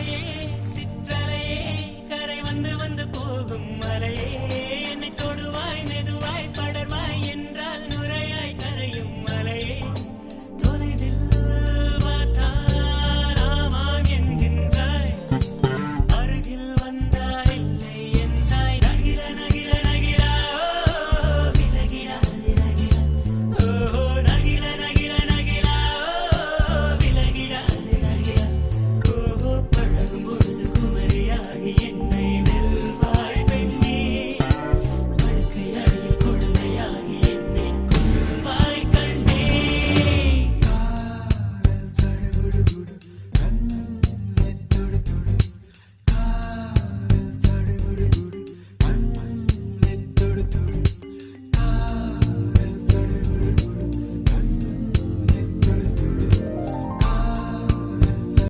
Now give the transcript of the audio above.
மலையே சிற்றலையே கரை வந்து வந்து போகும் மலையே.